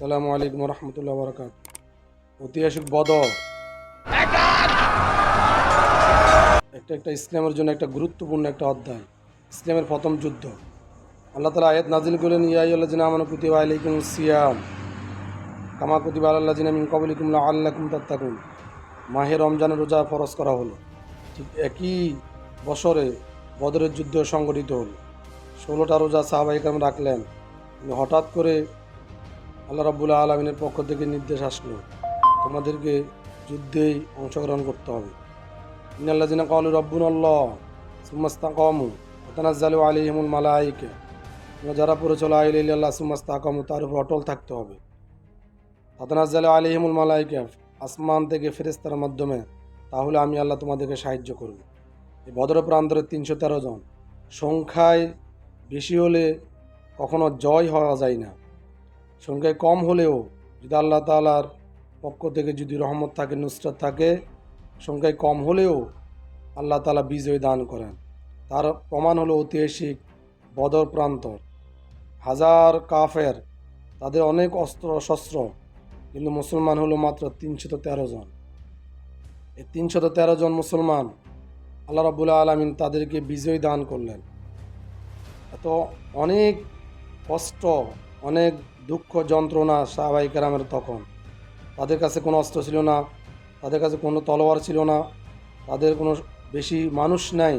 আসসালামু আলাইকুম রহমতুল্লাহ বরকাত। ঐতিহাসিক বদর একটা একটা ইসলামের জন্য একটা গুরুত্বপূর্ণ একটা অধ্যায়। ইসলামের প্রথম যুদ্ধ। আল্লাহ তালা আয়াত নাজিল করলেন জিনা আমার কুতিবা আলাইকুম সিয়াম। কামা কুতিবা আল্লাহ জিনা মিন কবলিকুম আল্লাকুম তাত্তাকুন। মাহে রমজানের রোজা ফরজ করা হলো। ঠিক একই বছরে বদরের যুদ্ধ সংগঠিত হলো। ষোলোটা রোজা সাহাবাহিকাম রাখলেন। হঠাৎ করে আল্লাহ রাবুল্লাহ আলমিনের পক্ষ থেকে নির্দেশ আসলো, তোমাদেরকে যুদ্ধেই অংশগ্রহণ করতে হবে। ইনাল্লা জিনা কল রব্বুন আল্লাহ সুমাস্তা কমু তানাজ্জালু আলিহিমুল মালাইকে। তোমরা যারা পড়ে চলো আইল আল্লাহ সুমাস্তা কমু তার উপর অটল থাকতে হবে। তাতানাজ্জালু আলিহিমুল মালাইকে, আসমান থেকে ফেরেস্তার মাধ্যমে, তাহলে আমি আল্লাহ তোমাদেরকে সাহায্য করব। এই ভদ্র প্রান্তরের তিনশো তেরো জন। সংখ্যায় বেশি হলে কখনো জয় হওয়া যায় না। সংখ্যায় কম হলেও যদি আল্লাহ তালার পক্ষ থেকে যদি রহমত থাকে, নুসরাত থাকে, সংখ্যায় কম হলেও আল্লাহ তালা বিজয় দান করেন। তার প্রমাণ হলো ঐতিহাসিক বদর প্রান্তর। হাজার কাফের তাদের অনেক অস্ত্র শস্ত্র, কিন্তু মুসলমান হলো মাত্র তিনশত তেরো জন। এই তিনশত তেরো জন মুসলমান আল্লাহ রাবুল্লাহ আলমিন তাদেরকে বিজয় দান করলেন। এত অনেক কষ্ট, অনেক দুঃখ যন্ত্রণা সাহাবাই কেরামের তখন। তাদের কাছে কোনো অস্ত্র ছিল না, তাদের কাছে কোনো তলোয়ার ছিল না, তাদের কোনো বেশি মানুষ নাই।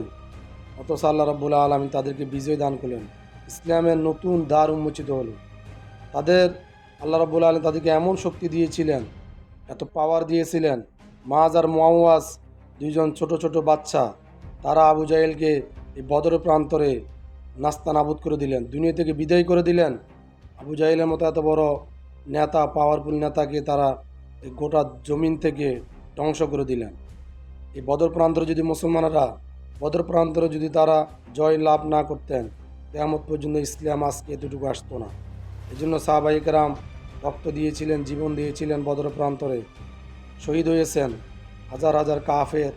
অথচ আল্লাহ রাবুল্লাহ আলমী তাদেরকে বিজয় দান করলেন। ইসলামের নতুন দ্বার উন্মোচিত হলো। তাদের, আল্লাহ রাবুল্লাহ আলম তাদেরকে এমন শক্তি দিয়েছিলেন, এত পাওয়ার দিয়েছিলেন। মাজ আর মোয়াজ দুইজন ছোট ছোট বাচ্চা, তারা আবু জাহেলকে এই বদর প্রান্তরে নাস্তা নাবুদ করে দিলেন, দুনিয়া থেকে বিদায় করে দিলেন। আবু জাহিলের মতো এত বড় নেতা পাওয়ারফুল নেতাকে তারা এই গোটা জমিন থেকে ধ্বংস করে দিলেন। এই বদর প্রান্তরে যদি মুসলমানরা, বদর প্রান্তরে যদি তারা জয় লাভ না করতেন তেমত পর্যন্ত ইসলাম আজকে এতটুকু আসতো না। এই জন্য সাহবাহিকরাম রক্ত দিয়েছিলেন, জীবন দিয়েছিলেন বদর প্রান্তরে। শহীদ হয়েছেন হাজার হাজার কাফের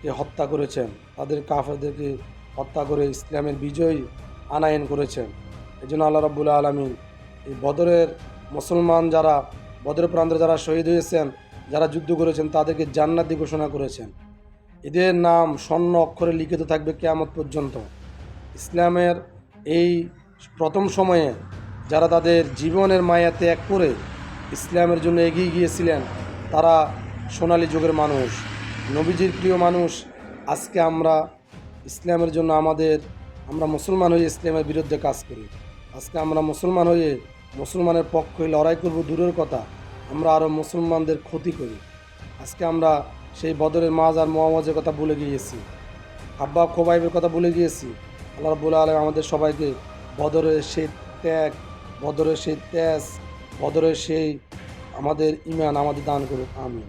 কে হত্যা করেছেন। তাদের কাফেরদেরকে হত্যা করে ইসলামের বিজয় আনায়ন করেছেন। এই জন্য আল্লাহ রব্বুল্লা আলমী এই বদরের মুসলমান যারা, বদরের প্রান্তে যারা শহীদ হয়েছেন, যারা যুদ্ধ করেছেন, তাদেরকে জান্নাতি ঘোষণা করেছেন। এদের নাম স্বর্ণ অক্ষরে লিখিত থাকবে কেয়ামত পর্যন্ত। ইসলামের এই প্রথম সময়ে যারা তাদের জীবনের মায়া ত্যাগ করে ইসলামের জন্য এগিয়ে গিয়েছিলেন, তারা সোনালী যুগের মানুষ, নবীজির প্রিয় মানুষ। আজকে আমরা ইসলামের জন্য আমাদের, আমরা মুসলমান হয়ে ইসলামের বিরুদ্ধে কাজ করি। আজকে আমরা মুসলমান হয়ে মুসলমানের পক্ষে লড়াই করব দূরের কথা। আমরা আরও মুসলমানদের ক্ষতি করি। আজকে আমরা সেই বদরের মাজ আর মোহাম্মদের কথা ভুলে গিয়েছি। আব্বা খোবাইবের কথা ভুলে গিয়েছি। আল্লাহ রবুল্লা আলম আমাদের সবাইকে বদরের সেই ত্যাগ, বদরের সেই তেজ, বদরের সেই আমাদের ইমান আমাদের দান করুক, আমিন।